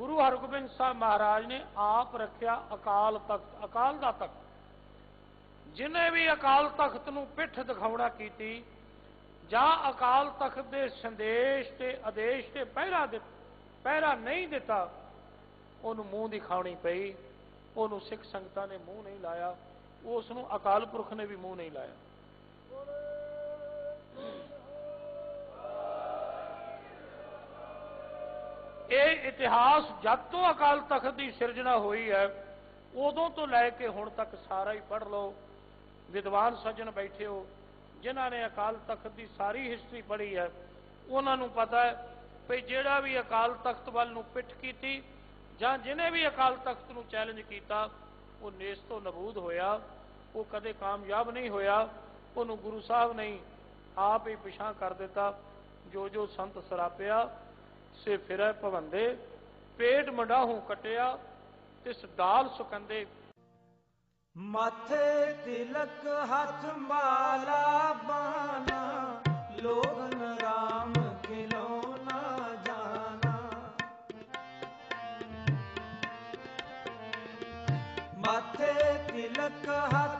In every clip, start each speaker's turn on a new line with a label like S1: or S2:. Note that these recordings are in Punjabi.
S1: ਗੁਰੂ ਹਰਗੋਬਿੰਦ ਸਾਹਿਬ ਮਹਾਰਾਜ ਨੇ ਆਪ ਰੱਖਿਆ ਅਕਾਲ ਤਖਤ, ਅਕਾਲ ਦਾ ਤਖਤ। ਜਿਨੇ ਵੀ ਅਕਾਲ ਤਖਤ ਨੂੰ ਪਿੱਠ ਦਿਖਾਉਣਾ ਕੀਤੀ, ਜਾਂ ਅਕਾਲ ਤਖਤ ਦੇ ਸੰਦੇਸ਼ ਤੇ ਆਦੇਸ਼ ਤੇ ਪਹਿਰਾ ਦੇ ਪਹਿਰਾ ਨਹੀਂ ਦਿੱਤਾ, ਉਹਨੂੰ ਮੂੰਹ ਦਿਖਾਉਣੀ ਪਈ, ਉਹਨੂੰ ਸਿੱਖ ਸੰਗਤਾਂ ਨੇ ਮੂੰਹ ਨਹੀਂ ਲਾਇਆ, ਉਸ ਨੂੰ ਅਕਾਲ ਪੁਰਖ ਨੇ ਵੀ ਮੂੰਹ ਨਹੀਂ ਲਾਇਆ। ਇਹ ਇਤਿਹਾਸ ਜਦ ਤੋਂ ਅਕਾਲ ਤਖਤ ਦੀ ਸਿਰਜਣਾ ਹੋਈ ਹੈ, ਉਦੋਂ ਤੋਂ ਲੈ ਕੇ ਹੁਣ ਤੱਕ ਸਾਰਾ ਹੀ ਪੜ੍ਹ ਲਓ। ਵਿਦਵਾਨ ਸੱਜਣ ਬੈਠੇ ਹੋ, ਜਿਨ੍ਹਾਂ ਨੇ ਅਕਾਲ ਤਖਤ ਦੀ ਸਾਰੀ ਹਿਸਟਰੀ ਪੜ੍ਹੀ ਹੈ, ਉਹਨਾਂ ਨੂੰ ਪਤਾ ਹੈ ਵੀ ਜਿਹੜਾ ਵੀ ਅਕਾਲ ਤਖਤ ਵੱਲ ਨੂੰ ਪਿੱਠ ਕੀਤੀ ਜਾਂ ਜਿਨੇ ਵੀ ਅਕਾਲ ਤਖਤ ਨੂੰ ਚੈਲੰਜ ਕੀਤਾ, ਉਹ ਨੇਸ ਤੋਂ ਨਬੂਦ ਹੋਇਆ, ਉਹ ਕਦੇ ਕਾਮਯਾਬ ਨਹੀਂ ਹੋਇਆ, ਉਹਨੂੰ ਗੁਰੂ ਸਾਹਿਬ ਨੇ ਆਪ ਹੀ ਪਿਛਾਂ ਕਰ ਦਿੱਤਾ ਜੋ ਜੋ ਸੰਤ ਸਰਾਪਿਆ ਸੇ ਫਿਰੈ ਭਵੰਦੇ, ਪੇਟ ਮਡਾਹੂ ਕਟਿਆ, ਤਿਸ ਦਾਲ ਸੁਕੰਦੇ।
S2: ਮਾਥੇ ਤਿਲਕ ਹੱਥ ਮਾਲਾ ਬਾਨਾ ਲੋਗਨ ਰਾਮ ਖਿਲੋਨਾ ਜਾਣਾ। ਮਾਥੇ ਤਿਲਕ ਹੱਥ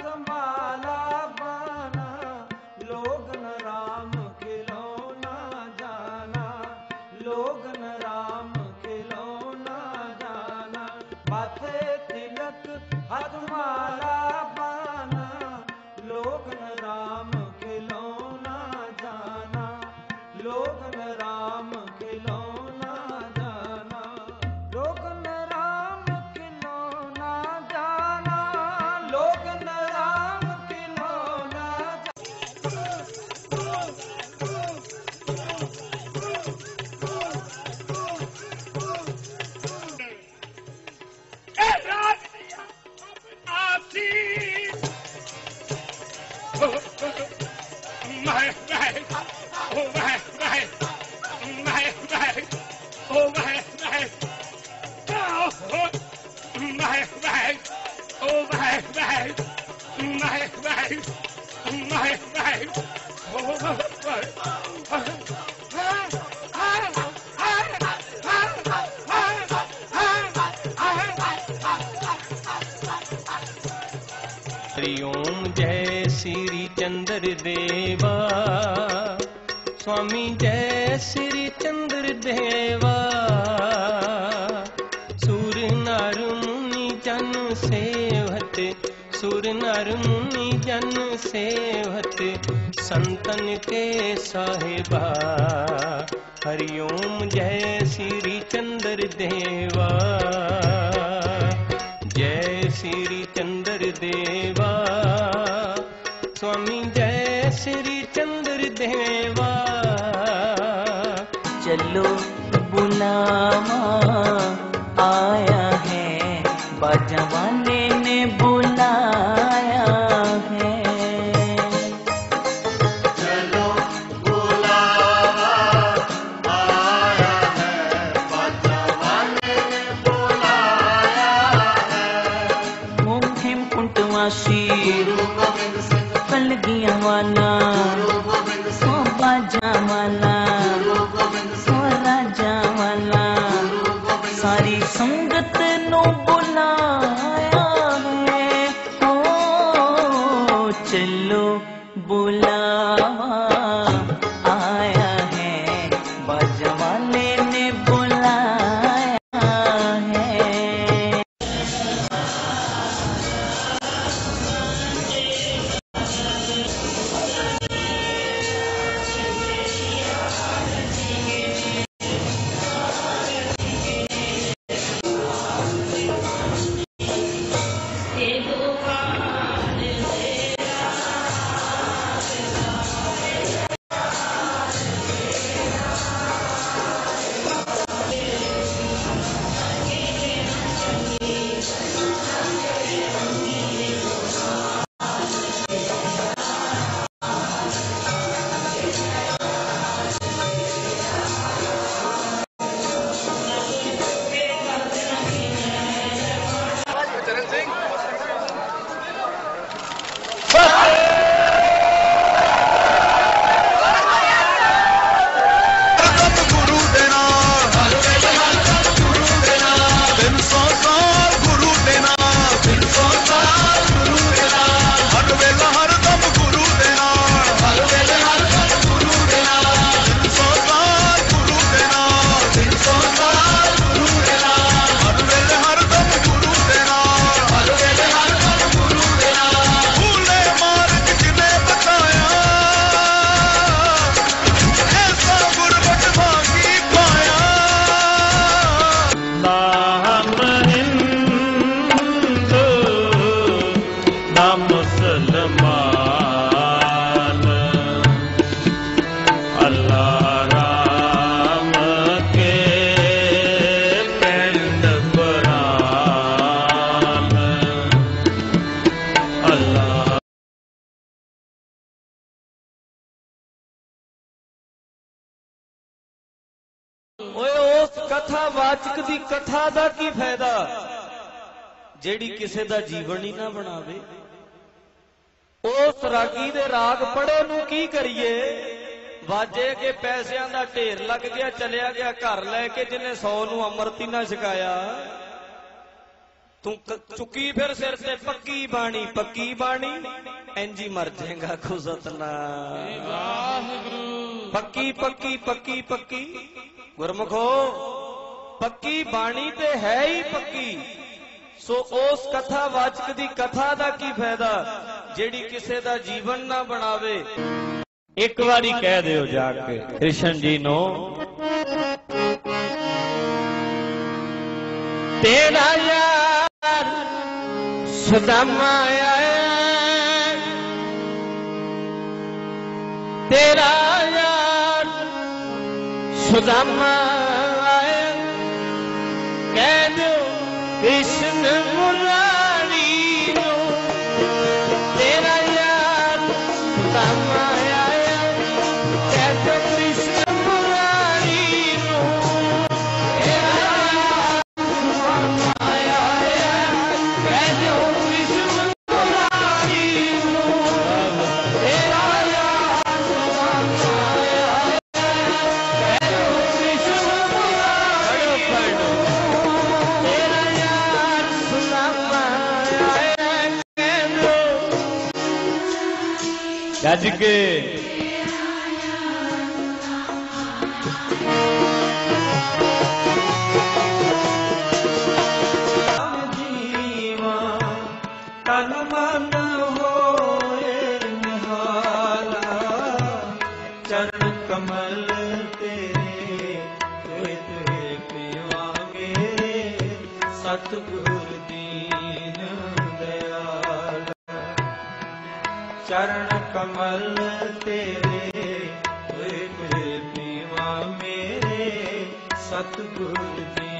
S3: श्री चंद्र देवा स्वामी जय श्री चंद्र देवा सुर नर मुनि जन सेवत सुर नर मुनि जन सेवत संतन के साहिबा हरि ओम जय श्री चंद्र देवा जय श्री चंद्र देवा स्वामी जय श्री चंद्र देवा
S4: चलो बुलावा पलगीअ माना
S5: सोभा जामाना ਕਥਾਵਾਚਕ ਦੀ ਕਥਾ ਦਾ ਕੀ ਫਾਇਦਾ? ਜਿਹੜੀ ਕਿਸੇ ਦਾ ਜੀਵਨ ਹੀ ਨਾ ਬਣਾਵੇ। ਉਸ ਰਾਗੀ ਦੇ ਰਾਗ ਪੜੋ ਨੂੰ ਕੀ ਕਰੀਏ? ਵਾਜੇ ਕੇ ਪੈਸਿਆਂ ਦਾ ਢੇਰ ਲੱਗ ਗਿਆ, ਚਲਿਆ ਗਿਆ ਘਰ ਲੈ ਕੇ ਜਿਹਨੇ 100 ਨੂੰ ਅੰਮ੍ਰਿਤ ਨਾ ਛਕਾਇਆ। ਤੂੰ ਚੁੱਕੀ ਫਿਰ ਸਿਰ ਤੇ ਪੱਕੀ ਬਾਣੀ ਪੱਕੀ ਬਾਣੀ ਇੰਜੀ ਮਰ ਜਾਏਗਾ ਖੁਜ਼ਤਨਾ ਪੱਕੀ ਪੱਕੀ ਪੱਕੀ ਪੱਕੀ, ਗੁਰਮਖੋ, ਪੱਕੀ ਬਾਣੀ ਤੇ ਹੈ ਹੀ ਪੱਕੀ। ਸੋ ਉਸ ਕਥਾ ਵਾਚਕ ਦੀ ਕਥਾ ਦਾ ਕੀ ਫਾਇਦਾ? ਜਿਹੜੀ ਕਿਸੇ ਦਾ ਜੀਵਨ ਨਾ ਬਣਾਵੇ।
S6: ਇੱਕ ਵਾਰੀ ਕਹਿ ਦਿਓ ਜਾ ਕੇ, ਕ੍ਰਿਸ਼ਨ ਜੀ ਨੂੰ। ਤੇਰਾ ਯਾਰ ਸੁਦਾਮਾ ਆਇਆ ਤੇਰਾ ਯਾਰ ਸੁਦਾਮਾ ਆਇਆ
S5: ਤੋਏ ਪੀਵਾਂਗੇ ਸਤਿਗੁਰ ਦੀਨ ਚਰਨ ਕਮਲ ਤੇਰੇ ਤੋਏ ਤੋਏ ਪੀਵਾ ਮੇਰੇ ਸਤਿਗੁਰ ਦੀਨ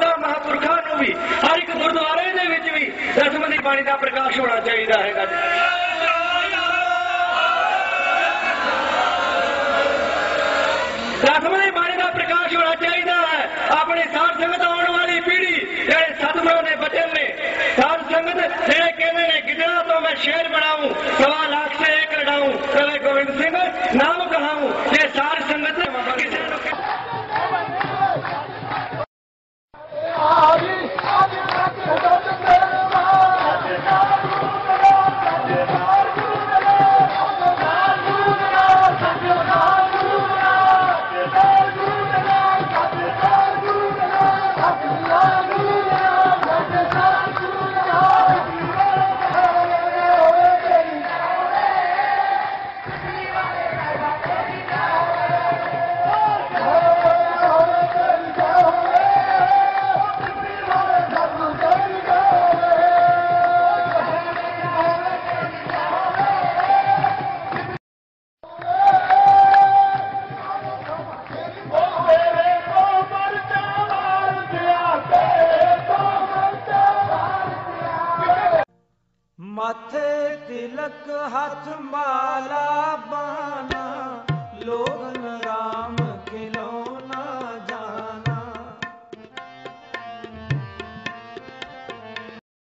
S7: ਬਾਣੀ ਦਾ ਪ੍ਰਕਾਸ਼ ਹੋਣਾ ਚਾਹੀਦਾ ਹੈਗਾ ਜੀ। ਦਸਮ ਦੀ ਬਾਣੀ ਦਾ ਪ੍ਰਕਾਸ਼ ਹੋਣਾ ਚਾਹੀਦਾ ਹੈ। ਆਪਣੀ ਸਾਧ ਸੰਗਤ ਆਉਣ ਵਾਲੀ ਪੀੜ੍ਹੀ, ਜਿਹੜੇ ਸਤਿਗੁਰਾਂ ਦੇ ਬਚਨ ਨੇ, ਸਾਧ ਸੰਗਤ ਜਿਹੜੇ ਕਹਿੰਦੇ ਨੇ, ਗਿੱਦੜਾ ਤੋਂ ਮੈਂ ਸ਼ੇਰ ਬਣਾਉਂ ਸਵਾ ਲੱਖ ਸੇ ਇੱਕ ਲੜਾਉਂ ਕਵੇ ਗੋਬਿੰਦ ਸਿੰਘ, ਨਾਮ ਕਹਾਉਂ